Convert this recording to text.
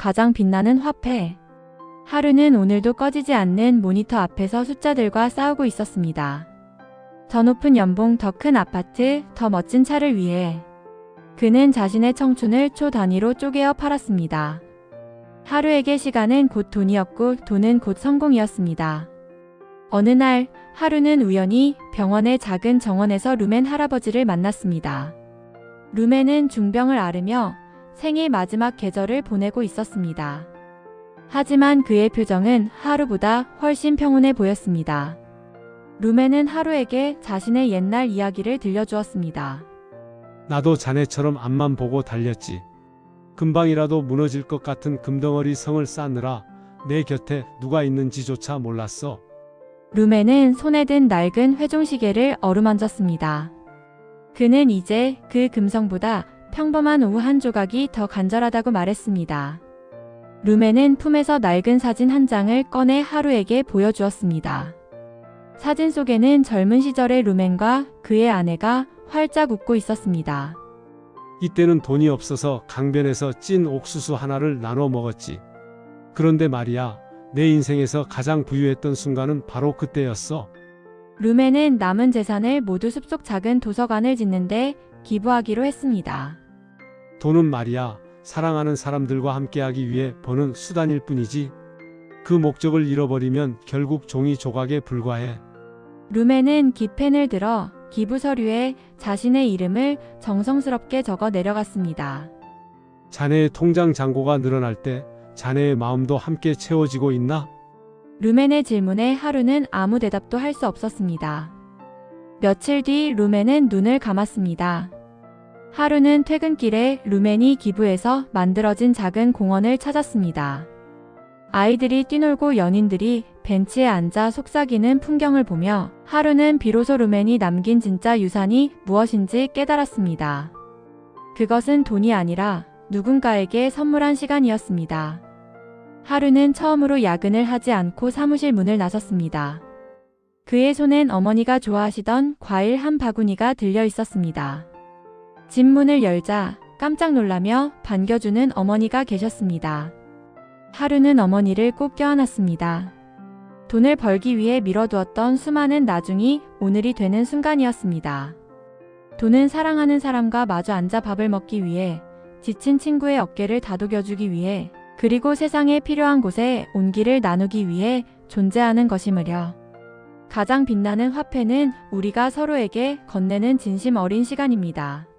가장 빛나는 화폐. 하루는 오늘도 꺼지지 않는 모니터 앞에서 숫자들과 싸우고 있었습니다. 더 높은 연봉, 더 큰 아파트, 더 멋진 차를 위해 그는 자신의 청춘을 초 단위로 쪼개어 팔았습니다. 하루에게 시간은 곧 돈이었고 돈은 곧 성공이었습니다. 어느 날 하루는 우연히 병원의 작은 정원에서 루멘 할아버지를 만났습니다. 루멘은 중병을 앓으며 생의 마지막 계절을 보내고 있었습니다. 하지만 그의 표정은 하루보다 훨씬 평온해 보였습니다. 루멘은 하루에게 자신의 옛날 이야기를 들려주었습니다. 나도 자네처럼 앞만 보고 달렸지. 금방이라도 무너질 것 같은 금덩어리 성을 쌓느라 내 곁에 누가 있는지조차 몰랐어. 루멘은 손에 든 낡은 회종시계를 어루만졌습니다. 그는 이제 그 금성보다 평범한 오후 한 조각이 더 간절하다고 말했습니다. 루멘은 품에서 낡은 사진 한 장을 꺼내 하루에게 보여주었습니다. 사진 속에는 젊은 시절의 루멘과 그의 아내가 활짝 웃고 있었습니다. 이때는 돈이 없어서 강변에서 찐 옥수수 하나를 나눠 먹었지. 그런데 말이야, 내 인생에서 가장 부유했던 순간은 바로 그때였어. 루멘은 남은 재산을 모두 숲속 작은 도서관을 짓는데 기부하기로 했습니다. 돈은 말이야, 사랑하는 사람들과 함께하기 위해 버는 수단일 뿐이지. 그 목적을 잃어버리면 결국 종이 조각에 불과해. 루멘은 기펜을 들어 기부 서류에 자신의 이름을 정성스럽게 적어 내려갔습니다. 자네의 통장 잔고가 늘어날 때 자네의 마음도 함께 채워지고 있나? 루멘의 질문에 하루는 아무 대답도 할 수 없었습니다. 며칠 뒤 루멘은 눈을 감았습니다. 하루는 퇴근길에 루멘이 기부해서 만들어진 작은 공원을 찾았습니다. 아이들이 뛰놀고 연인들이 벤치에 앉아 속삭이는 풍경을 보며 하루는 비로소 루멘이 남긴 진짜 유산이 무엇인지 깨달았습니다. 그것은 돈이 아니라 누군가에게 선물한 시간이었습니다. 하루는 처음으로 야근을 하지 않고 사무실 문을 나섰습니다. 그의 손엔 어머니가 좋아하시던 과일 한 바구니가 들려 있었습니다. 집 문을 열자 깜짝 놀라며 반겨주는 어머니가 계셨습니다. 하루는 어머니를 꼭 껴안았습니다. 돈을 벌기 위해 미뤄두었던 수많은 나중이 오늘이 되는 순간이었습니다. 돈은 사랑하는 사람과 마주 앉아 밥을 먹기 위해 지친 친구의 어깨를 다독여주기 위해 그리고 세상에 필요한 곳에 온기를 나누기 위해 존재하는 것이므려. 가장 빛나는 화폐는 우리가 서로에게 건네는 진심 어린 시간입니다.